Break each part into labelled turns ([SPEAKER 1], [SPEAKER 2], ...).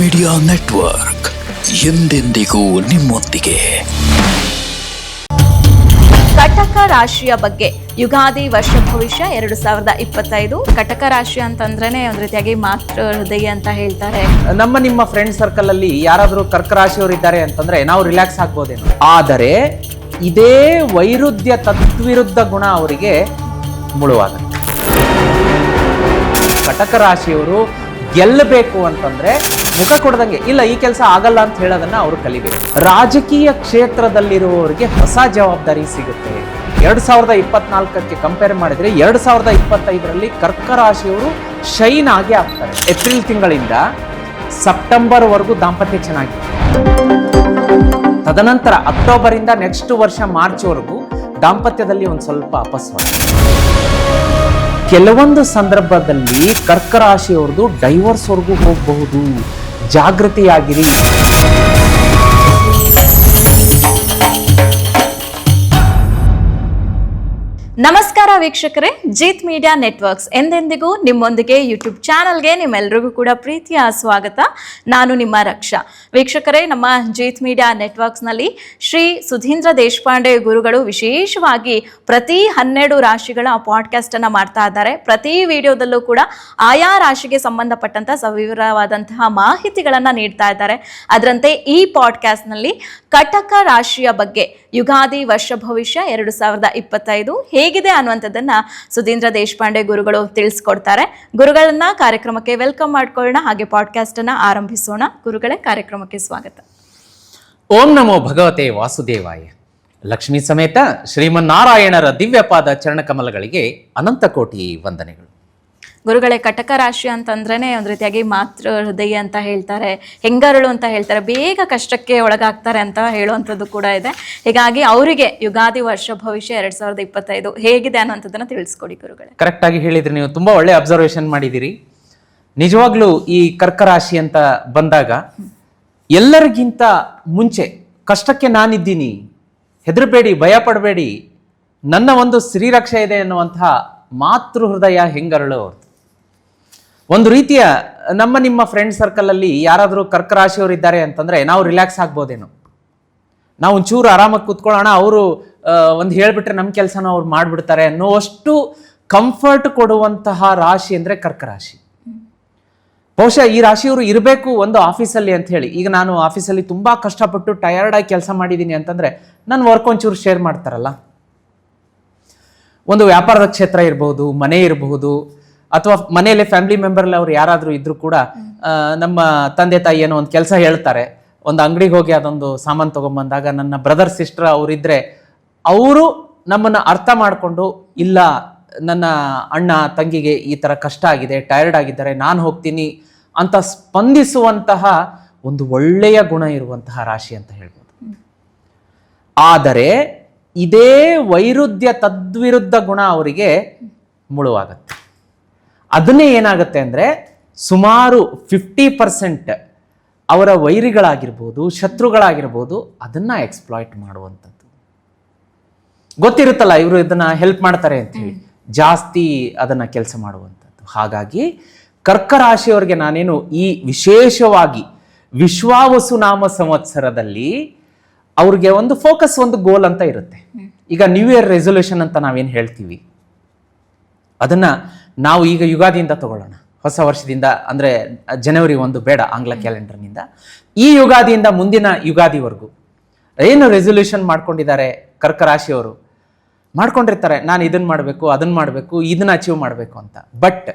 [SPEAKER 1] Media network ಎಂದೆಂದಿಗೂ ನಿಮ್ಮೊಂದಿಗೆ.
[SPEAKER 2] ಕಟಕ ರಾಶಿಯ ಬಗ್ಗೆ ಯುಗಾದಿ ವರ್ಷ ಭವಿಷ್ಯ ಎರಡು ಸಾವಿರದ ಇಪ್ಪತ್ತೈದು. ಕಟಕ ರಾಶಿ ಅಂತಂದ್ರೆ ಒಂದ್ ರೀತಿಯಾಗಿ ಮಾತೃ ಹೃದಯ ಅಂತ ಹೇಳ್ತಾರೆ.
[SPEAKER 3] ನಮ್ಮ ನಿಮ್ಮ ಫ್ರೆಂಡ್ ಸರ್ಕಲ್ ಅಲ್ಲಿ ಯಾರಾದರೂ ಕರ್ಕರಾಶಿಯವರು ಇದ್ದಾರೆ ಅಂತಂದ್ರೆ ನಾವು ರಿಲ್ಯಾಕ್ಸ್ ಆಗ್ಬೋದೇನು. ಆದರೆ ಇದೇ ವೈರುಧ್ಯ ತದ್ವಿರುದ್ಧ ಗುಣ ಅವರಿಗೆ ಮುಳುವಾಗುತ್ತೆ. ಕಟಕ ರಾಶಿಯವರು ಗೆಲ್ಲಬೇಕು ಅಂತಂದ್ರೆ ಮುಖ ಕೊಡದಂಗೆ. ಇಲ್ಲ, ಈ ಕೆಲಸ ಆಗಲ್ಲ ಅಂತ ಹೇಳೋದನ್ನ ಅವರು ಕಲಿಬೇಕು. ರಾಜಕೀಯ ಕ್ಷೇತ್ರದಲ್ಲಿರುವವರಿಗೆ ಹೊಸ ಜವಾಬ್ದಾರಿ ಸಿಗುತ್ತೆ. ಎರಡ್ ಸಾವಿರದ ಇಪ್ಪತ್ನಾಲ್ಕಕ್ಕೆ ಕಂಪೇರ್ ಮಾಡಿದ್ರೆ ಎರಡ್ ಸಾವಿರದ ಇಪ್ಪತ್ತೈದರಲ್ಲಿ ಕರ್ಕ ರಾಶಿಯವರು ಶೈನ್ ಆಗಿ ಆಗ್ತಾರೆ. ಏಪ್ರಿಲ್ ತಿಂಗಳಿಂದ ಸೆಪ್ಟೆಂಬರ್ ವರೆಗೂ ದಾಂಪತ್ಯ ಚೆನ್ನಾಗಿ ತದನಂತರ ಅಕ್ಟೋಬರ್ ಇಂದ ನೆಕ್ಸ್ಟ್ ವರ್ಷ ಮಾರ್ಚ್ ವರೆಗೂ ದಾಂಪತ್ಯದಲ್ಲಿ ಒಂದು ಸ್ವಲ್ಪ ಅಪಸ್ವರ. ಕೆಲವೊಂದು ಸಂದರ್ಭದಲ್ಲಿ ಕರ್ಕ ರಾಶಿಯವ್ರದ್ದು ಡೈವರ್ಸ್ವರೆಗೂ ಹೋಗಬಹುದು. ಜಾಗೃತಿಯಾಗಿರಿ.
[SPEAKER 2] ನಮಸ್ಕಾರ ವೀಕ್ಷಕರೇ, ಜೀತ್ ಮೀಡಿಯಾ ನೆಟ್ವರ್ಕ್ಸ್ ಎಂದೆಂದಿಗೂ ನಿಮ್ಮೊಂದಿಗೆ ಯೂಟ್ಯೂಬ್ ಚಾನಲ್ಗೆ ನಿಮ್ಮೆಲ್ಲರಿಗೂ ಕೂಡ ಪ್ರೀತಿಯ ಸ್ವಾಗತ. ನಾನು ನಿಮ್ಮ ರಕ್ಷಾ. ವೀಕ್ಷಕರೇ, ನಮ್ಮ ಜೀತ್ ಮೀಡಿಯಾ ನೆಟ್ವರ್ಕ್ಸ್ನಲ್ಲಿ ಶ್ರೀ ಸುಧೀಂದ್ರ ದೇಶಪಾಂಡೆ ಗುರುಗಳು ವಿಶೇಷವಾಗಿ ಪ್ರತಿ ಹನ್ನೆರಡು ರಾಶಿಗಳ ಪಾಡ್ಕಾಸ್ಟನ್ನು ಮಾಡ್ತಾ ಇದ್ದಾರೆ. ಪ್ರತಿ ವಿಡಿಯೋದಲ್ಲೂ ಕೂಡ ಆಯಾ ರಾಶಿಗೆ ಸಂಬಂಧಪಟ್ಟಂತ ಸವಿವರವಾದಂತಹ ಮಾಹಿತಿಗಳನ್ನು ನೀಡ್ತಾ ಇದ್ದಾರೆ. ಅದರಂತೆ ಈ ಪಾಡ್ಕಾಸ್ಟ್ನಲ್ಲಿ ಕಟಕ ರಾಶಿಯ ಬಗ್ಗೆ ಯುಗಾದಿ ವರ್ಷ ಭವಿಷ್ಯ ಎರಡು ಸಾವಿರದ ಇಪ್ಪತ್ತೈದು ಹೇಗಿದೆ ಅನ್ನುವಂಥದ್ದನ್ನ ಸುಧೀಂದ್ರ ದೇಶಪಾಂಡೆ ಗುರುಗಳು ತಿಳಿಸ್ಕೊಡ್ತಾರೆ. ಗುರುಗಳನ್ನ ಕಾರ್ಯಕ್ರಮಕ್ಕೆ ವೆಲ್ಕಮ್ ಮಾಡ್ಕೊಳ್ಳೋಣ. ಹಾಗೆ ಪಾಡ್ಕಾಸ್ಟ್ ಅನ್ನ ಆರಂಭಿಸೋಣ. ಗುರುಗಳೇ, ಕಾರ್ಯಕ್ರಮಕ್ಕೆ ಸ್ವಾಗತ.
[SPEAKER 3] ಓಂ ನಮೋ ಭಗವತೆ ವಾಸುದೇವಾಯ. ಲಕ್ಷ್ಮೀ ಸಮೇತ ಶ್ರೀಮನ್ನಾರಾಯಣರ ದಿವ್ಯಪಾದ ಚರಣಕಮಲಗಳಿಗೆ ಅನಂತ ಕೋಟಿ ವಂದನೆಗಳು.
[SPEAKER 2] ಗುರುಗಳೇ, ಕಟಕ ರಾಶಿ ಅಂತಂದ್ರೇ ಒಂದು ರೀತಿಯಾಗಿ ಮಾತೃ ಹೃದಯ ಅಂತ ಹೇಳ್ತಾರೆ, ಹೆಂಗರಳು ಅಂತ ಹೇಳ್ತಾರೆ, ಬೇಗ ಕಷ್ಟಕ್ಕೆ ಒಳಗಾಗ್ತಾರೆ ಅಂತ ಹೇಳುವಂಥದ್ದು ಕೂಡ ಇದೆ. ಹೀಗಾಗಿ ಅವರಿಗೆ ಯುಗಾದಿ ವರ್ಷ ಭವಿಷ್ಯ ಎರಡ್ ಸಾವಿರದ ಇಪ್ಪತ್ತೈದು ಹೇಗಿದೆ ಅನ್ನೋಂಥದ್ದನ್ನು ತಿಳಿಸ್ಕೊಡಿ ಗುರುಗಳೇ.
[SPEAKER 3] ಕರೆಕ್ಟಾಗಿ ಹೇಳಿದ್ರಿ ನೀವು. ತುಂಬಾ ಒಳ್ಳೆ ಅಬ್ಸರ್ವೇಷನ್ ಮಾಡಿದಿರಿ ನಿಜವಾಗ್ಲೂ ಈ ಕರ್ಕ ರಾಶಿ ಅಂತ ಬಂದಾಗ ಎಲ್ಲರಿಗಿಂತ ಮುಂಚೆ ಕಷ್ಟಕ್ಕೆ ನಾನಿದ್ದೀನಿ, ಹೆದರಬೇಡಿ, ಭಯ ಪಡಬೇಡಿ, ನನ್ನ ಒಂದು ಸ್ತ್ರೀರಕ್ಷೆ ಇದೆ ಎನ್ನುವಂತಹ ಮಾತೃ ಹೃದಯ ಹೆಂಗರಳು ಅವ್ರದ್ದು ಒಂದು ರೀತಿಯ ನಮ್ಮ ನಿಮ್ಮ ಫ್ರೆಂಡ್ ಸರ್ಕಲ್ ಅಲ್ಲಿ ಯಾರಾದರೂ ಕರ್ಕ ರಾಶಿಯವರು ಇದ್ದಾರೆ ಅಂತಂದ್ರೆ ನಾವು ರಿಲ್ಯಾಕ್ಸ್ ಆಗ್ಬೋದೇನೋ. ನಾವು ಒಂಚೂರು ಆರಾಮಾಗಿ ಕೂತ್ಕೊಳ್ಳೋಣ, ಅವರು ಒಂದು ಹೇಳ್ಬಿಟ್ರೆ ನಮ್ಮ ಕೆಲಸನ ಅವ್ರು ಮಾಡಿಬಿಡ್ತಾರೆ ಅನ್ನೋಷ್ಟು ಕಂಫರ್ಟ್ ಕೊಡುವಂತಹ ರಾಶಿ ಅಂದರೆ ಕರ್ಕ ರಾಶಿ ಬಹುಶಃ ಈ ರಾಶಿಯವರು ಇರಬೇಕು ಒಂದು ಆಫೀಸಲ್ಲಿ ಅಂತ ಹೇಳಿ. ಈಗ ನಾನು ಆಫೀಸಲ್ಲಿ ತುಂಬ ಕಷ್ಟಪಟ್ಟು ಟಯರ್ಡಾಗಿ ಕೆಲಸ ಮಾಡಿದ್ದೀನಿ ಅಂತಂದ್ರೆ ನನ್ನ ವರ್ಕ್ ಒಂಚೂರು ಶೇರ್ ಮಾಡ್ತಾರಲ್ಲ. ಒಂದು ವ್ಯಾಪಾರದ ಕ್ಷೇತ್ರ ಇರಬಹುದು ಮನೆ ಇರಬಹುದು ಅಥವಾ ಮನೆಯಲ್ಲೇ ಫ್ಯಾಮಿಲಿ ಮೆಂಬರ್ಲಿ ಅವ್ರು ಯಾರಾದರೂ ಇದ್ರು ಕೂಡ ನಮ್ಮ ತಂದೆ ತಾಯಿ ಏನೋ ಒಂದು ಕೆಲಸ ಹೇಳ್ತಾರೆ. ಒಂದು ಅಂಗಡಿಗೆ ಹೋಗಿ ಅದೊಂದು ಸಾಮಾನು ತಗೊಂಬಂದಾಗ ನನ್ನ ಬ್ರದರ್ ಸಿಸ್ಟರ್ ಅವರಿದ್ರೆ ಅವರು ನಮ್ಮನ್ನ ಅರ್ಥ ಮಾಡಿಕೊಂಡು, ಇಲ್ಲ, ನನ್ನ ಅಣ್ಣ ತಂಗಿಗೆ ಈ ತರ ಕಷ್ಟ ಆಗಿದೆ ಟೈರ್ಡ್ ಆಗಿದ್ದಾರೆ, ನಾನು ಹೋಗ್ತೀನಿ ಅಂತ ಸ್ಪಂದಿಸುವಂತಹ ಒಂದು ಒಳ್ಳೆಯ ಗುಣ ಇರುವಂತಹ ರಾಶಿ ಅಂತ ಹೇಳ್ಬೋದು. ಆದರೆ ಇದೇ ವೈರುಧ್ಯ ತದ್ವಿರುದ್ಧ ಗುಣ ಅವರಿಗೆ ಮುಳುವಾಗತ್ತೆ. ಅದನ್ನೇ ಏನಾಗುತ್ತೆ ಅಂದರೆ ಸುಮಾರು ಫಿಫ್ಟಿ ಪರ್ಸೆಂಟ್ ಅವರ ವೈರಿಗಳಾಗಿರ್ಬೋದು ಶತ್ರುಗಳಾಗಿರ್ಬೋದು ಅದನ್ನು ಎಕ್ಸ್ಪ್ಲಾಯ್ಟ್ ಮಾಡುವಂಥದ್ದು. ಗೊತ್ತಿರುತ್ತಲ್ಲ ಇವರು ಇದನ್ನು ಹೆಲ್ಪ್ ಮಾಡ್ತಾರೆ ಅಂತ ಹೇಳಿ. ಜಾಸ್ತಿ ಅದನ್ನು ಕೆಲಸ ಮಾಡುವಂಥದ್ದು. ಹಾಗಾಗಿ ಕರ್ಕ ರಾಶಿಯವರಿಗೆ ನಾನೇನು ಈ ವಿಶೇಷವಾಗಿ ವಿಶ್ವಾವಸು ನಾಮ ಸಂವತ್ಸರದಲ್ಲಿ ಅವ್ರಿಗೆ ಒಂದು ಫೋಕಸ್ ಒಂದು ಗೋಲ್ ಅಂತ ಇರುತ್ತೆ. ಈಗ ನ್ಯೂ ಇಯರ್ ರೆಸೊಲ್ಯೂಷನ್ ಅಂತ ನಾವೇನು ಹೇಳ್ತೀವಿ? ಅದನ್ನ ನಾವು ಈಗ ಯುಗಾದಿಯಿಂದ ತಗೊಳ್ಳೋಣ. ಹೊಸ ವರ್ಷದಿಂದ, ಅಂದರೆ ಜನವರಿ ಒಂದು ಬೇಡ ಆಂಗ್ಲ ಕ್ಯಾಲೆಂಡರ್ನಿಂದ. ಈ ಯುಗಾದಿಯಿಂದ ಮುಂದಿನ ಯುಗಾದಿವರೆಗೂ ಏನು ರೆಸೊಲ್ಯೂಷನ್ ಮಾಡ್ಕೊಂಡಿದ್ದಾರೆ ಕರ್ಕರಾಶಿಯವರು? ಮಾಡ್ಕೊಂಡಿರ್ತಾರೆ, ನಾನು ಇದನ್ನು ಮಾಡಬೇಕು ಅದನ್ನು ಮಾಡಬೇಕು, ಇದನ್ನು ಅಚೀವ್ ಮಾಡಬೇಕು ಅಂತ. ಬಟ್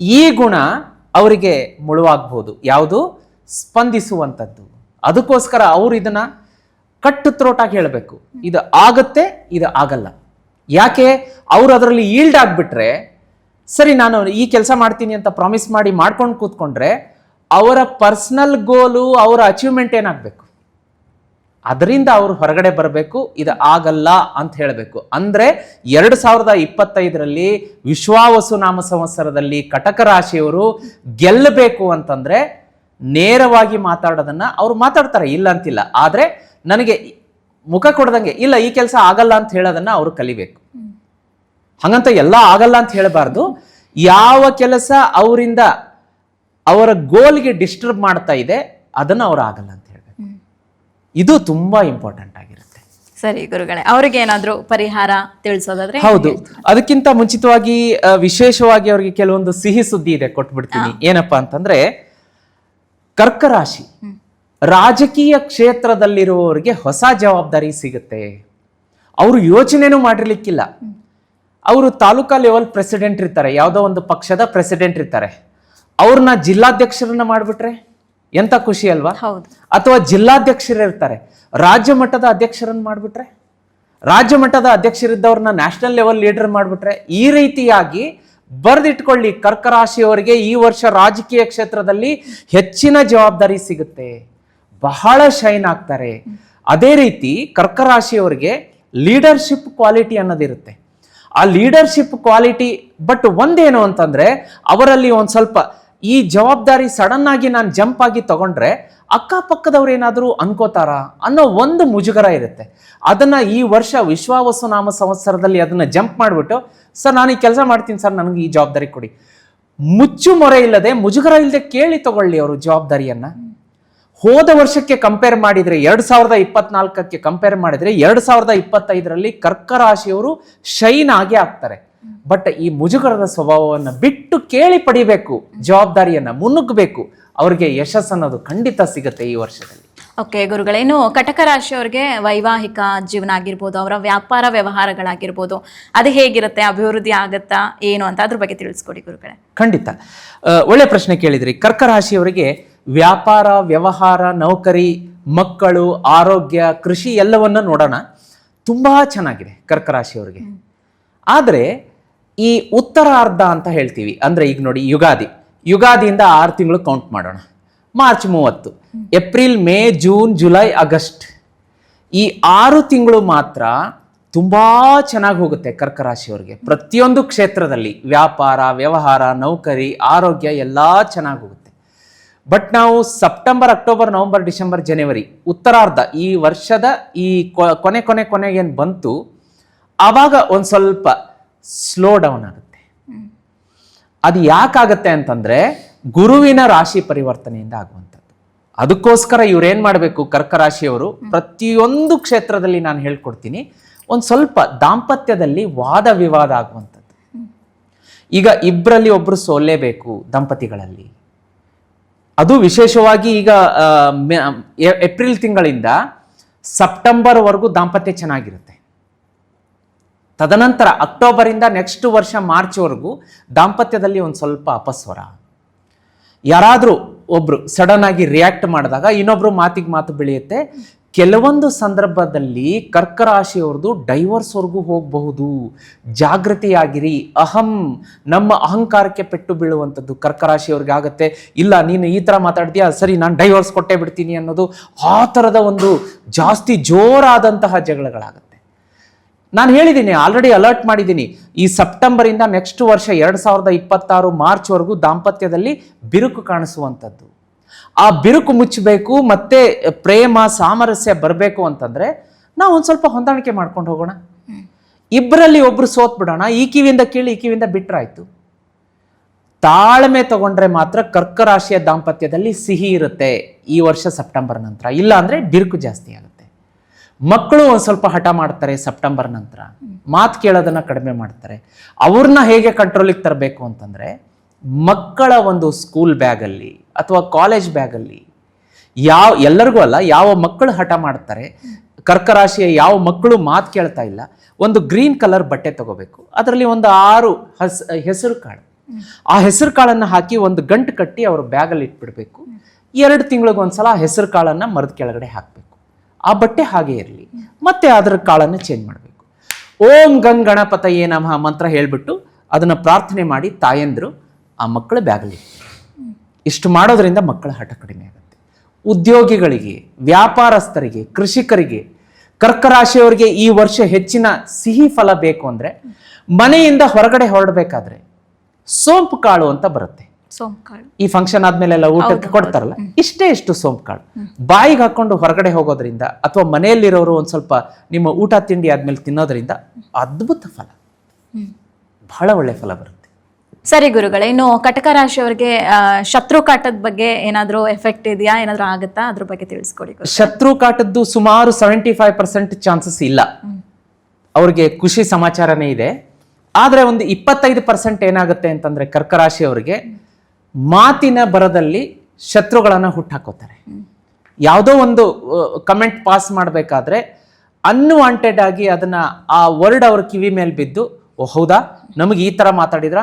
[SPEAKER 3] ಈ ಗುಣ ಅವರಿಗೆ ಮುಳುವಾಗ್ಬೋದು. ಯಾವುದು? ಸ್ಪಂದಿಸುವಂಥದ್ದು. ಅದಕ್ಕೋಸ್ಕರ ಅವರು ಇದನ್ನು ಕಟ್ಟು ತ್ರೋಟಾಗಿ ಹೇಳಬೇಕು. ಇದು ಆಗತ್ತೆ, ಇದು ಆಗಲ್ಲ. ಯಾಕೆ? ಅವರು ಅದರಲ್ಲಿ ಈಲ್ಡ್ ಆಗ್ಬಿಟ್ರೆ ಸರಿ, ನಾನು ಈ ಕೆಲಸ ಮಾಡ್ತೀನಿ ಅಂತ ಪ್ರಾಮಿಸ್ ಮಾಡಿ ಮಾಡ್ಕೊಂಡು ಕೂತ್ಕೊಂಡ್ರೆ ಅವರ ಪರ್ಸ್ನಲ್ ಗೋಲು ಅವರ ಅಚೀವ್ಮೆಂಟ್ ಏನಾಗಬೇಕು? ಅದರಿಂದ ಅವರು ಹೊರಗಡೆ ಬರಬೇಕು, ಇದು ಆಗಲ್ಲ ಅಂತ ಹೇಳಬೇಕು. ಅಂದರೆ ಎರಡು ಸಾವಿರದ ಇಪ್ಪತ್ತೈದರಲ್ಲಿ ವಿಶ್ವಾವಸು ನಾಮ ಸಂವತ್ಸರದಲ್ಲಿ ಕಟಕ ರಾಶಿಯವರು ಗೆಲ್ಲಬೇಕು ಅಂತಂದರೆ ನೇರವಾಗಿ ಮಾತಾಡೋದನ್ನು ಅವರು ಮಾತಾಡ್ತಾರೆ, ಇಲ್ಲ ಅಂತಿಲ್ಲ. ಆದರೆ ನನಗೆ ಮುಖ ಕೊಡ್ದಂಗೆ, ಇಲ್ಲ ಈ ಕೆಲಸ ಆಗಲ್ಲ ಅಂತ ಹೇಳೋದನ್ನು ಅವರು ಕಲಿಬೇಕು. ಹಂಗಂತ ಎಲ್ಲ ಆಗಲ್ಲ ಅಂತ ಹೇಳಬಾರ್ದು. ಯಾವ ಕೆಲಸ ಅವರಿಂದ ಅವರ ಗೋಲ್ಗೆ ಡಿಸ್ಟರ್ಬ್ ಮಾಡ್ತಾ ಇದೆ ಅದನ್ನ ಅವ್ರು ಆಗಲ್ಲ ಅಂತ ಹೇಳಬೇಕು. ಇದು ತುಂಬಾ ಇಂಪಾರ್ಟೆಂಟ್ ಆಗಿರುತ್ತೆ.
[SPEAKER 2] ಸರಿ ಗುರುಗಳೇ ಅವ್ರಿಗೆ ಏನಾದರೂ ಪರಿಹಾರ ತಿಳಿಸೋದಾದ್ರೆ
[SPEAKER 3] ಹೌದು. ಅದಕ್ಕಿಂತ ಮುಂಚಿತವಾಗಿ ವಿಶೇಷವಾಗಿ ಅವರಿಗೆ ಕೆಲವೊಂದು ಸಿಹಿ ಸುದ್ದಿ ಇದೆ ಕೊಟ್ಬಿಡ್ತೀನಿ. ಏನಪ್ಪಾ ಅಂತಂದ್ರೆ ಕರ್ಕ ರಾಶಿ ರಾಜಕೀಯ ಕ್ಷೇತ್ರದಲ್ಲಿರುವವರಿಗೆ ಹೊಸ ಜವಾಬ್ದಾರಿ ಸಿಗುತ್ತೆ. ಅವರು ಯೋಚನೆನೂ ಮಾಡಿರ್ಲಿಕ್ಕಿಲ್ಲ. ಅವರು ತಾಲೂಕಾ ಲೆವೆಲ್ ಪ್ರೆಸಿಡೆಂಟ್ ಇರ್ತಾರೆ ಯಾವುದೋ ಒಂದು ಪಕ್ಷದ ಪ್ರೆಸಿಡೆಂಟ್ ಇರ್ತಾರೆ. ಅವ್ರನ್ನ ಜಿಲ್ಲಾಧ್ಯಕ್ಷರನ್ನ ಮಾಡಿಬಿಟ್ರೆ ಎಂತ ಖುಷಿ ಅಲ್ವಾ?
[SPEAKER 2] ಹೌದು.
[SPEAKER 3] ಅಥವಾ ಜಿಲ್ಲಾಧ್ಯಕ್ಷರಿರ್ತಾರೆ ರಾಜ್ಯ ಮಟ್ಟದ ಅಧ್ಯಕ್ಷರನ್ನ ಮಾಡಿಬಿಟ್ರೆ? ರಾಜ್ಯ ಮಟ್ಟದ ಅಧ್ಯಕ್ಷರಿದ್ದವ್ರನ್ನ ನ್ಯಾಷನಲ್ ಲೆವೆಲ್ ಲೀಡರ್ ಮಾಡಿಬಿಟ್ರೆ ಈ ರೀತಿಯಾಗಿ ಬರೆದಿಟ್ಕೊಳ್ಳಿ ಕರ್ಕ ರಾಶಿಯವರಿಗೆ ಈ ವರ್ಷ ರಾಜಕೀಯ ಕ್ಷೇತ್ರದಲ್ಲಿ ಹೆಚ್ಚಿನ ಜವಾಬ್ದಾರಿ ಸಿಗುತ್ತೆ. ಬಹಳ ಶೈನ್ ಆಗ್ತಾರೆ. ಅದೇ ರೀತಿ ಕರ್ಕ ರಾಶಿಯವರಿಗೆ ಲೀಡರ್ಶಿಪ್ ಕ್ವಾಲಿಟಿ ಅನ್ನೋದಿರುತ್ತೆ. ಆ ಲೀಡರ್ಶಿಪ್ ಕ್ವಾಲಿಟಿ ಬಟ್ ಒಂದೇನು ಅಂತಂದ್ರೆ, ಅವರಲ್ಲಿ ಒಂದು ಸ್ವಲ್ಪ ಈ ಜವಾಬ್ದಾರಿ ಸಡನ್ ಆಗಿ ನಾನು ಜಂಪ್ ಆಗಿ ತಗೊಂಡ್ರೆ, ಅಕ್ಕಪಕ್ಕದವ್ರು ಏನಾದರೂ ಅನ್ಕೋತಾರ ಅನ್ನೋ ಒಂದು ಮುಜುಗರ ಇರುತ್ತೆ. ಅದನ್ನ ಈ ವರ್ಷ ವಿಶ್ವಾವಸು ನಾಮ ಸಂವತ್ಸರದಲ್ಲಿ ಅದನ್ನ ಜಂಪ್ ಮಾಡಿಬಿಟ್ಟು, ಸರ್, ನಾನು ಈ ಕೆಲಸ ಮಾಡ್ತೀನಿ, ಸರ್, ನನಗೆ ಈ ಜವಾಬ್ದಾರಿ ಕೊಡಿ. ಮುಚ್ಚು ಮೊರೆ ಇಲ್ಲದೆ, ಮುಜುಗರ ಇಲ್ಲದೆ ಕೇಳಿ ತಗೊಳ್ಳಿ ಅವರು ಜವಾಬ್ದಾರಿಯನ್ನ. ಹೋದ ವರ್ಷಕ್ಕೆ ಕಂಪೇರ್ ಮಾಡಿದ್ರೆ ಎರಡ್ ಸಾವಿರದ ಇಪ್ಪತ್ನಾಲ್ಕಕ್ಕೆ ಕಂಪೇರ್ ಮಾಡಿದ್ರೆ ಎರಡು ಸಾವಿರದ ಇಪ್ಪತ್ತೈದರಲ್ಲಿ ಕರ್ಕ ರಾಶಿಯವರು ಶೈನ್ ಆಗಿ ಆಗ್ತಾರೆ. ಬಟ್ ಈ ಮುಜುಗರದ ಸ್ವಭಾವವನ್ನು ಬಿಟ್ಟು ಕೇಳಿ ಪಡಿಬೇಕು ಜವಾಬ್ದಾರಿಯನ್ನ ಮುನ್ನುಗ್ಗಬೇಕು ಅವರಿಗೆ ಯಶಸ್ಸು ಅನ್ನೋದು ಖಂಡಿತ ಸಿಗುತ್ತೆ ಈ ವರ್ಷದಲ್ಲಿ.
[SPEAKER 2] ಓಕೆ ಗುರುಗಳೇನು ಕಟಕ ರಾಶಿಯವರಿಗೆ ವೈವಾಹಿಕ ಜೀವನ ಆಗಿರ್ಬೋದು ಅವರ ವ್ಯಾಪಾರ ವ್ಯವಹಾರಗಳಾಗಿರ್ಬೋದು ಅದು ಹೇಗಿರುತ್ತೆ ಅಭಿವೃದ್ಧಿ ಆಗುತ್ತಾ ಏನು ಅಂತ ಅದ್ರ ಬಗ್ಗೆ ತಿಳಿಸ್ಕೊಡಿ ಗುರುಗಳೇ.
[SPEAKER 3] ಖಂಡಿತ. ಒಳ್ಳೆ ಪ್ರಶ್ನೆ ಕೇಳಿದ್ರಿ. ಕರ್ಕ ರಾಶಿಯವರಿಗೆ ವ್ಯಾಪಾರ, ವ್ಯವಹಾರ, ನೌಕರಿ, ಮಕ್ಕಳು, ಆರೋಗ್ಯ, ಕೃಷಿ ಎಲ್ಲವನ್ನ ನೋಡೋಣ. ತುಂಬ ಚೆನ್ನಾಗಿದೆ ಕರ್ಕ ರಾಶಿಯವರಿಗೆ ಆದರೆ ಈ ಉತ್ತರಾರ್ಧ ಅಂತ ಹೇಳ್ತೀವಿ. ಅಂದರೆ ಈಗ ನೋಡಿ ಯುಗಾದಿ. ಯುಗಾದಿಯಿಂದ ಆರು ತಿಂಗಳು ಕೌಂಟ್ ಮಾಡೋಣ. ಮಾರ್ಚ್ ಮೂವತ್ತು. April, May, June, July, August. ಈ ಆರು ತಿಂಗಳು ಮಾತ್ರ ತುಂಬ ಚೆನ್ನಾಗಿ ಹೋಗುತ್ತೆ ಕರ್ಕ ರಾಶಿಯವರಿಗೆ ಪ್ರತಿಯೊಂದು ಕ್ಷೇತ್ರದಲ್ಲಿ ವ್ಯಾಪಾರ, ವ್ಯವಹಾರ, ನೌಕರಿ, ಆರೋಗ್ಯ ಎಲ್ಲ ಚೆನ್ನಾಗಿ ಹೋಗುತ್ತೆ. ಬಟ್ ನಾವು ಸೆಪ್ಟೆಂಬರ್ ಅಕ್ಟೋಬರ್ ನವೆಂಬರ್ ಡಿಸೆಂಬರ್ ಜನವರಿ ಉತ್ತರಾರ್ಧ, ಈ ವರ್ಷದ ಈ ಕೊನೆ ಕೊನೆ ಕೊನೆಗೇನು ಬಂತು ಆವಾಗ ಒಂದು ಸ್ವಲ್ಪ ಸ್ಲೋ ಡೌನ್ ಆಗುತ್ತೆ. ಅದು ಯಾಕಾಗತ್ತೆ ಅಂತಂದರೆ, ಗುರುವಿನ ರಾಶಿ ಪರಿವರ್ತನೆಯಿಂದ ಆಗುವಂಥದ್ದು. ಅದಕ್ಕೋಸ್ಕರ ಇವರೇನು ಮಾಡಬೇಕು ಕರ್ಕ ರಾಶಿಯವರು ಪ್ರತಿಯೊಂದು ಕ್ಷೇತ್ರದಲ್ಲಿ ನಾನು ಹೇಳ್ಕೊಡ್ತೀನಿ, ಒಂದು ಸ್ವಲ್ಪ ದಾಂಪತ್ಯದಲ್ಲಿ ವಾದ ವಿವಾದ ಆಗುವಂಥದ್ದು. ಈಗ ಇಬ್ಬರಲ್ಲಿ ಒಬ್ಬರು ಸೋಲೇಬೇಕು ದಂಪತಿಗಳಲ್ಲಿ. ಅದು ವಿಶೇಷವಾಗಿ ಈಗ ಏಪ್ರಿಲ್ ತಿಂಗಳಿಂದ ಸೆಪ್ಟೆಂಬರ್ವರೆಗೂ ದಾಂಪತ್ಯ ಚೆನ್ನಾಗಿರುತ್ತೆ. ತದನಂತರ ಅಕ್ಟೋಬರ್ ಇಂದ ನೆಕ್ಸ್ಟ್ ವರ್ಷ ಮಾರ್ಚ್ವರೆಗೂ ದಾಂಪತ್ಯದಲ್ಲಿ ಒಂದು ಸ್ವಲ್ಪ ಅಪಸ್ವರ. ಯಾರಾದರೂ ಒಬ್ರು ಸಡನ್ ಆಗಿ ರಿಯಾಕ್ಟ್ ಮಾಡಿದಾಗ ಇನ್ನೊಬ್ರು ಮಾತಿಗೆ ಮಾತು ಬೆಳೆಯುತ್ತೆ. ಕೆಲವೊಂದು ಸಂದರ್ಭದಲ್ಲಿ ಕರ್ಕ ರಾಶಿಯವ್ರದ್ದು ಡೈವರ್ಸ್ವರೆಗೂ ಹೋಗಬಹುದು. ಜಾಗೃತಿಯಾಗಿರಿ ಅಹಂ ನಮ್ಮ ಅಹಂಕಾರಕ್ಕೆ ಪೆಟ್ಟು ಬೀಳುವಂಥದ್ದು ಕರ್ಕ ರಾಶಿಯವ್ರಿಗೆ ಆಗುತ್ತೆ. ಇಲ್ಲ, ನೀನು ಈ ಥರ ಮಾತಾಡ್ತೀಯಾ? ಸರಿ, ನಾನು ಡೈವರ್ಸ್ ಕೊಟ್ಟೇ ಬಿಡ್ತೀನಿ ಅನ್ನೋದು ಆ ಥರದ ಒಂದು ಜಾಸ್ತಿ ಜೋರಾದಂತಹ ಜಗಳಗಳಾಗುತ್ತೆ. ನಾನು ಹೇಳಿದ್ದೀನಿ ಆಲ್ರೆಡಿ ಅಲರ್ಟ್ ಮಾಡಿದ್ದೀನಿ ಈ ಸೆಪ್ಟೆಂಬರಿಂದ ನೆಕ್ಸ್ಟ್ ವರ್ಷ ಎರಡು ಸಾವಿರದ ಇಪ್ಪತ್ತಾರು ಮಾರ್ಚ್ವರೆಗೂ ದಾಂಪತ್ಯದಲ್ಲಿ ಬಿರುಕು ಕಾಣಿಸುವಂಥದ್ದು. ಆ ಬಿರುಕು ಮುಚ್ಚಬೇಕು, ಮತ್ತೆ ಪ್ರೇಮ, ಸಾಮರಸ್ಯ ಬರಬೇಕು ಅಂತಂದ್ರೆ ನಾವು ಒಂದು ಸ್ವಲ್ಪ ಹೊಂದಾಣಿಕೆ ಮಾಡ್ಕೊಂಡು ಹೋಗೋಣ. ಇಬ್ಬರಲ್ಲಿ ಒಬ್ರು ಸೋತ್ ಬಿಡೋಣ, ಈ ಕಿವಿಯಿಂದ ಕೇಳಿ ಈ ಕಿವಿಯಿಂದ ಬಿಟ್ರಾಯ್ತು. ತಾಳ್ಮೆ ತಗೊಂಡ್ರೆ ಮಾತ್ರ ಕರ್ಕರಾಶಿಯ ದಾಂಪತ್ಯದಲ್ಲಿ ಸಿಹಿ ಇರುತ್ತೆ ಈ ವರ್ಷ ಸೆಪ್ಟೆಂಬರ್ ನಂತರ. ಇಲ್ಲ ಅಂದ್ರೆ ಬಿರುಕು ಜಾಸ್ತಿ ಆಗುತ್ತೆ. ಮಕ್ಕಳು ಒಂದು ಸ್ವಲ್ಪ ಹಠ ಮಾಡ್ತಾರೆ ಸೆಪ್ಟೆಂಬರ್ ನಂತರ. ಮಾತು ಕೇಳೋದನ್ನ ಕಡಿಮೆ ಮಾಡ್ತಾರೆ. ಅವ್ರನ್ನ ಹೇಗೆ ಕಂಟ್ರೋಲಿಗೆ ತರಬೇಕು ಅಂತಂದ್ರೆ ಮಕ್ಕಳ ಒಂದು ಸ್ಕೂಲ್ ಬ್ಯಾಗಲ್ಲಿ ಅಥವಾ ಕಾಲೇಜ್ ಬ್ಯಾಗಲ್ಲಿ ಯಾವ, ಎಲ್ಲರಿಗೂ ಅಲ್ಲ, ಯಾವ ಮಕ್ಕಳು ಹಠ ಮಾಡ್ತಾರೆ, ಕರ್ಕರಾಶಿಯ ಯಾವ ಮಕ್ಕಳು ಮಾತು ಕೇಳ್ತಾ ಇಲ್ಲ, ಒಂದು ಗ್ರೀನ್ ಕಲರ್ ಬಟ್ಟೆ ತಗೋಬೇಕು. ಅದರಲ್ಲಿ ಒಂದು ಆರು ಹಸ್, ಹೆಸರು ಕಾಳು. ಆ ಹೆಸರು ಕಾಳನ್ನು ಹಾಕಿ ಒಂದು ಗಂಟು ಕಟ್ಟಿ ಅವರು ಬ್ಯಾಗಲ್ಲಿ ಇಟ್ಬಿಡ್ಬೇಕು. ಎರಡು ತಿಂಗಳಿಗೆ ಒಂದ್ಸಲ ಆ ಹೆಸರು ಕಾಳನ್ನು ಮರದ ಕೆಳಗಡೆ ಹಾಕಬೇಕು. ಆ ಬಟ್ಟೆ ಹಾಗೆ ಇರಲಿ. ಮತ್ತೆ ಅದರ ಕಾಳನ್ನು ಚೇಂಜ್ ಮಾಡಬೇಕು. ಓಂ ಗಂಗ್ ಗಣಪತ ನಮಃ ಮಂತ್ರ ಹೇಳಿಬಿಟ್ಟು ಅದನ್ನು ಪ್ರಾರ್ಥನೆ ಮಾಡಿ ತಾಯಂದರು ಆ ಮಕ್ಕಳ ಬ್ಯಾಗಲ್ಲಿ ಇಷ್ಟು ಮಾಡೋದ್ರಿಂದ ಮಕ್ಕಳ ಹಠ ಕಡಿಮೆ ಆಗುತ್ತೆ. ಉದ್ಯೋಗಿಗಳಿಗೆ ವ್ಯಾಪಾರಸ್ಥರಿಗೆ ಕೃಷಿಕರಿಗೆ ಕರ್ಕರಾಶಿಯವರಿಗೆ ಈ ವರ್ಷ ಹೆಚ್ಚಿನ ಸಿಹಿ ಫಲ ಬೇಕು ಅಂದರೆ ಮನೆಯಿಂದ ಹೊರಗಡೆ ಹೊರಡಬೇಕಾದ್ರೆ ಸೋಂಪು ಕಾಳು ಅಂತ ಬರುತ್ತೆ. ಈ ಫಂಕ್ಷನ್ ಆದ್ಮೇಲೆಲ್ಲ ಊಟಕ್ಕೆ ಕೊಡ್ತಾರಲ್ಲ ಇಷ್ಟೇ ಇಷ್ಟು ಸೋಂಪು ಕಾಳು. ಬಾಯಿಗೆ ಹಾಕೊಂಡು ಹೊರಗಡೆ ಹೋಗೋದ್ರಿಂದ ಅಥವಾ ಮನೆಯಲ್ಲಿರೋರು ಒಂದು ಸ್ವಲ್ಪ ನಿಮ್ಮ ಊಟ ತಿಂಡಿ ಆದ್ಮೇಲೆ ತಿನ್ನೋದ್ರಿಂದ ಅದ್ಭುತ ಫಲ. ಬಹಳ ಒಳ್ಳೆ ಫಲ ಬರುತ್ತೆ.
[SPEAKER 2] ಸರಿ ಗುರುಗಳೇ ಇನ್ನು ಕಟಕ ರಾಶಿಯವರಿಗೆ ಶತ್ರು ಕಾಟದ ಬಗ್ಗೆ ಏನಾದರೂ ಎಫೆಕ್ಟ್ ಇದೆಯಾ? ಏನಾದರೂ ಆಗುತ್ತಾ? ಅದ್ರ ಬಗ್ಗೆ ತಿಳಿಸ್ಕೊಡಿ.
[SPEAKER 3] ಶತ್ರು ಕಾಟದ್ದು ಸುಮಾರು ಸೆವೆಂಟಿ ಫೈವ್ ಪರ್ಸೆಂಟ್ ಚಾನ್ಸಸ್ ಇಲ್ಲ ಅವ್ರಿಗೆ ಖುಷಿ ಸಮಾಚಾರನೇ ಇದೆ. ಆದರೆ ಒಂದು ಇಪ್ಪತ್ತೈದು ಪರ್ಸೆಂಟ್ ಏನಾಗುತ್ತೆ ಅಂತಂದ್ರೆ ಕರ್ಕರಾಶಿಯವರಿಗೆ ಮಾತಿನ ಬರದಲ್ಲಿ ಶತ್ರುಗಳನ್ನು ಹುಟ್ಟಾಕೋತಾರೆ ಯಾವುದೋ ಒಂದು ಕಮೆಂಟ್ ಪಾಸ್ ಮಾಡಬೇಕಾದ್ರೆ ಅನ್ವಾಂಟೆಡ್ ಆಗಿ ಅದನ್ನ ಆ ವರ್ಡ್ ಅವ್ರ ಕಿವಿ ಮೇಲೆ ಬಿದ್ದು ಓ ಹೌದಾ? ನಮಗೆ ಈ ಥರ ಮಾತಾಡಿದ್ರ?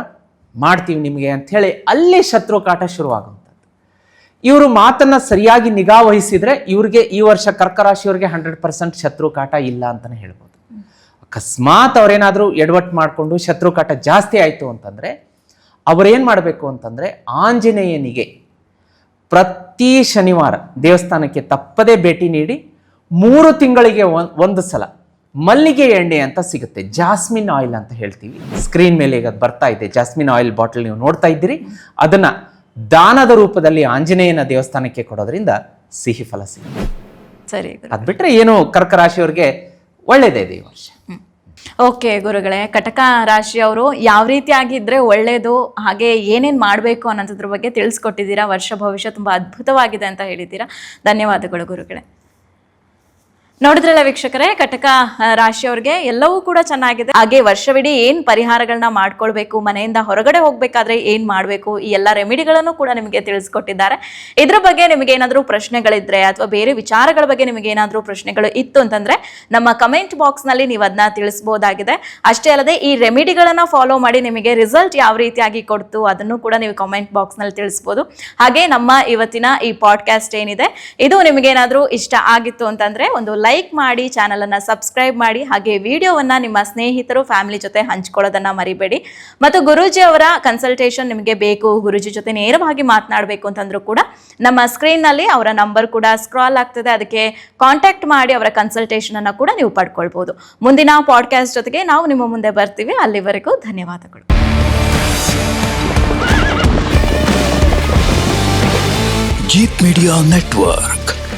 [SPEAKER 3] ಮಾಡ್ತೀವಿ ನಿಮಗೆ ಅಂತ ಹೇಳಿ ಅಲ್ಲಿ ಶತ್ರು ಕಾಟ ಶುರುವಾಗುವಂಥದ್ದು. ಇವರು ಮಾತನ್ನು ಸರಿಯಾಗಿ ನಿಗಾ ವಹಿಸಿದರೆ ಇವ್ರಿಗೆ ಈ ವರ್ಷ ಕರ್ಕರಾಶಿಯವ್ರಿಗೆ ಹಂಡ್ರೆಡ್ ಪರ್ಸೆಂಟ್ ಶತ್ರು ಕಾಟ ಇಲ್ಲ ಅಂತಲೇ ಹೇಳ್ಬೋದು. ಅಕಸ್ಮಾತ್ ಅವರೇನಾದರೂ ಎಡವಟ್ ಮಾಡಿಕೊಂಡು ಶತ್ರು ಕಾಟ ಜಾಸ್ತಿ ಆಯಿತು ಅಂತಂದರೆ ಅವರೇನು ಮಾಡಬೇಕು ಅಂತಂದರೆ ಆಂಜನೇಯನಿಗೆ ಪ್ರತಿ ಶನಿವಾರ ದೇವಸ್ಥಾನಕ್ಕೆ ತಪ್ಪದೇ ಭೇಟಿ ನೀಡಿ ಮೂರು ತಿಂಗಳಿಗೆ ಒಂದು ಸಲ ಮಲ್ಲಿಗೆ ಎಣ್ಣೆ ಅಂತ ಸಿಗುತ್ತೆ. ಜಾಸ್ಮಿನ್ ಆಯಿಲ್ ಅಂತ ಹೇಳ್ತೀವಿ. ಸ್ಕ್ರೀನ್ ಮೇಲೆ ಈಗ ಬರ್ತಾ ಇದೆ. ಜಾಸ್ಮಿನ್ ಆಯಿಲ್ ಬಾಟಲ್ ನೀವು ನೋಡ್ತಾ ಇದ್ದೀರಿ. ಅದನ್ನು ದಾನದ ರೂಪದಲ್ಲಿ ಆಂಜನೇಯನ ದೇವಸ್ಥಾನಕ್ಕೆ ಕೊಡೋದ್ರಿಂದ ಸಿಹಿ ಫಲ ಸಿಗುತ್ತೆ.
[SPEAKER 2] ಸರಿ
[SPEAKER 3] ಅದು ಬಿಟ್ಟರೆ ಏನು ಕರ್ಕ ರಾಶಿಯವ್ರಿಗೆ ಒಳ್ಳೇದೇ ಇದೆ ಈ ವರ್ಷ.
[SPEAKER 2] ಓಕೆ ಗುರುಗಳೇ ಕಟಕ ರಾಶಿಯವರು ಯಾವ ರೀತಿಯಾಗಿದ್ರೆ ಒಳ್ಳೇದು ಹಾಗೆ ಏನೇನು ಮಾಡಬೇಕು ಅನ್ನೋದ್ರ ಬಗ್ಗೆ ತಿಳಿಸ್ಕೊಟ್ಟಿದ್ದೀರಾ. ವರ್ಷ ಭವಿಷ್ಯ ತುಂಬ ಅದ್ಭುತವಾಗಿದೆ ಅಂತ ಹೇಳಿದ್ದೀರಾ. ಧನ್ಯವಾದಗಳು ಗುರುಗಳೇ. ನೋಡಿದ್ರಲ್ಲ ವೀಕ್ಷಕರೇ, ಕಟಕ ರಾಶಿಯವ್ರಿಗೆ ಎಲ್ಲವೂ ಕೂಡ ಚೆನ್ನಾಗಿದೆ. ಹಾಗೆ ವರ್ಷವಿಡೀ ಏನ್ ಪರಿಹಾರಗಳನ್ನ ಮಾಡ್ಕೊಳ್ಬೇಕು, ಮನೆಯಿಂದ ಹೊರಗಡೆ ಹೋಗ್ಬೇಕಾದ್ರೆ ಏನ್ ಮಾಡಬೇಕು, ಈ ಎಲ್ಲ ರೆಮಿಡಿಗಳನ್ನು ಕೂಡ ನಿಮಗೆ ತಿಳಿಸ್ಕೊಟ್ಟಿದ್ದಾರೆ. ಇದ್ರ ಬಗ್ಗೆ ನಿಮಗೆ ಏನಾದರೂ ಪ್ರಶ್ನೆಗಳಿದ್ರೆ ಅಥವಾ ಬೇರೆ ವಿಚಾರಗಳ ಬಗ್ಗೆ ನಿಮಗೆ ಏನಾದರೂ ಪ್ರಶ್ನೆಗಳು ಇತ್ತು ಅಂತಂದ್ರೆ ನಮ್ಮ ಕಮೆಂಟ್ ಬಾಕ್ಸ್ನಲ್ಲಿ ನೀವು ಅದನ್ನ ತಿಳಿಸಬಹುದಾಗಿದೆ ಅಷ್ಟೇ ಅಲ್ಲದೆ ಈ ರೆಮಿಡಿಗಳನ್ನ ಫಾಲೋ ಮಾಡಿ ನಿಮಗೆ ರಿಸಲ್ಟ್ ಯಾವ ರೀತಿಯಾಗಿ ಕೊಡ್ತು ಅದನ್ನು ಕೂಡ ನೀವು ಕಮೆಂಟ್ ಬಾಕ್ಸ್ನಲ್ಲಿ ತಿಳಿಸಬಹುದು ಹಾಗೆ ನಮ್ಮ ಇವತ್ತಿನ ಈ ಪಾಡ್ಕಾಸ್ಟ್ ಏನಿದೆ, ಇದು ನಿಮಗೇನಾದರೂ ಇಷ್ಟ ಆಗಿತ್ತು ಅಂತಂದ್ರೆ ಒಂದು ಲೈಕ್ ಮಾಡಿ, ಚಾನಲನ್ನು ಸಬ್ಸ್ಕ್ರೈಬ್ ಮಾಡಿ, ಹಾಗೆ ವಿಡಿಯೋವನ್ನ ನಿಮ್ಮ ಸ್ನೇಹಿತರು ಫ್ಯಾಮಿಲಿ ಜೊತೆ ಹಂಚ್ಕೊಳ್ಳೋದನ್ನು ಮರಿಬೇಡಿ. ಮತ್ತು ಗುರೂಜಿ ಅವರ ಕನ್ಸಲ್ಟೇಷನ್ ನಿಮಗೆ ಬೇಕು, ಗುರೂಜಿ ಜೊತೆ ನೇರವಾಗಿ ಮಾತನಾಡಬೇಕು ಅಂತಂದ್ರೂ ಕೂಡ ನಮ್ಮ ಸ್ಕ್ರೀನ್ನಲ್ಲಿ ಅವರ ನಂಬರ್ ಕೂಡ ಸ್ಕ್ರಾಲ್ ಆಗ್ತದೆ. ಅದಕ್ಕೆ ಕಾಂಟ್ಯಾಕ್ಟ್ ಮಾಡಿ ಅವರ ಕನ್ಸಲ್ಟೇಷನ್ ಅನ್ನ ಕೂಡ ನೀವು ಪಡ್ಕೊಳ್ಬೋದು. ಮುಂದಿನ ಪಾಡ್ಕಾಸ್ಟ್ ಜೊತೆಗೆ ನಾವು ನಿಮ್ಮ ಮುಂದೆ ಬರ್ತೀವಿ. ಅಲ್ಲಿವರೆಗೂ ಧನ್ಯವಾದಗಳು.
[SPEAKER 1] Jeet media network